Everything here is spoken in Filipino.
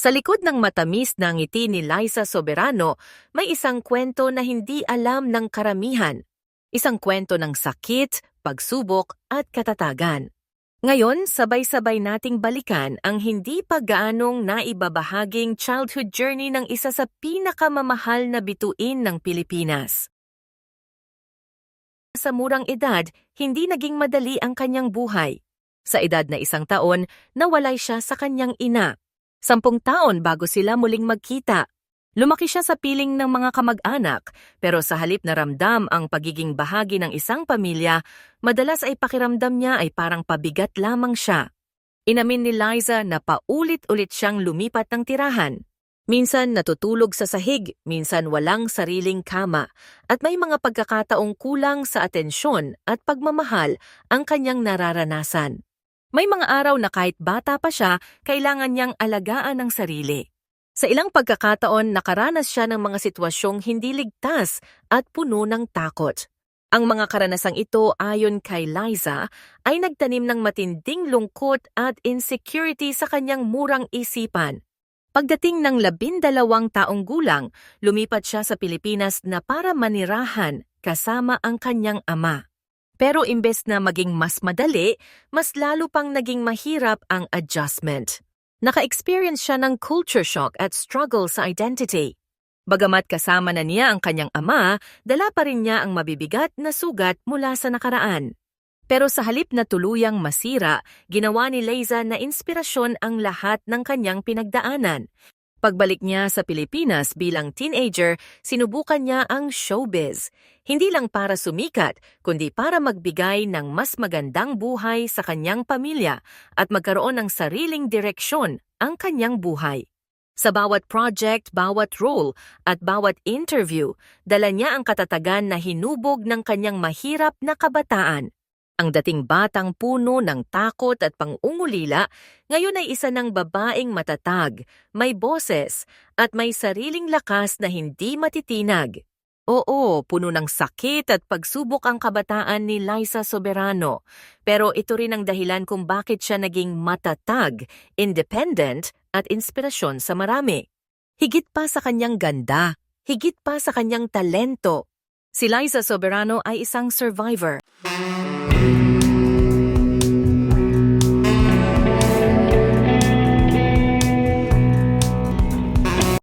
Sa likod ng matamis na ngiti ni Liza Soberano, may isang kwento na hindi alam ng karamihan. Isang kwento ng sakit, pagsubok at katatagan. Ngayon, sabay-sabay nating balikan ang hindi pa gaanong naibabahaging childhood journey ng isa sa pinakamamahal na bituin ng Pilipinas. Sa murang edad, hindi naging madali ang kanyang buhay. Sa edad na isang taon, nawalay siya sa kanyang ina. Sampung taon bago sila muling magkita. Lumaki siya sa piling ng mga kamag-anak, pero sa halip na ramdam ang pagiging bahagi ng isang pamilya, madalas ay pakiramdam niya ay parang pabigat lamang siya. Inamin ni Liza na paulit-ulit siyang lumipat ng tirahan. Minsan natutulog sa sahig, minsan walang sariling kama, at may mga pagkakataong kulang sa atensyon at pagmamahal ang kanyang nararanasan. May mga araw na kahit bata pa siya, kailangan niyang alagaan ang sarili. Sa ilang pagkakataon, nakaranas siya ng mga sitwasyong hindi ligtas at puno ng takot. Ang mga karanasang ito ayon kay Liza ay nagtanim ng matinding lungkot at insecurity sa kanyang murang isipan. Pagdating ng labindalawang taong gulang, lumipat siya sa Pilipinas na para manirahan kasama ang kanyang ama. Pero imbes na maging mas madali, mas lalo pang naging mahirap ang adjustment. Naka-experience siya ng culture shock at struggle sa identity. Bagamat kasama na niya ang kanyang ama, dala pa rin niya ang mabibigat na sugat mula sa nakaraan. Pero sa halip na tuluyang masira, ginawa ni Liza na inspirasyon ang lahat ng kanyang pinagdaanan. Pagbalik niya sa Pilipinas bilang teenager, sinubukan niya ang showbiz. Hindi lang para sumikat, kundi para magbigay ng mas magandang buhay sa kanyang pamilya at magkaroon ng sariling direksyon ang kanyang buhay. Sa bawat project, bawat role, at bawat interview, dala niya ang katatagan na hinubog ng kanyang mahirap na kabataan. Ang dating batang puno ng takot at pangungulila, ngayon ay isa ng babaeng matatag, may boses, at may sariling lakas na hindi matitinag. Oo, puno ng sakit at pagsubok ang kabataan ni Liza Soberano, pero ito rin ang dahilan kung bakit siya naging matatag, independent, at inspirasyon sa marami. Higit pa sa kanyang ganda, higit pa sa kanyang talento. Si Liza Soberano ay isang survivor.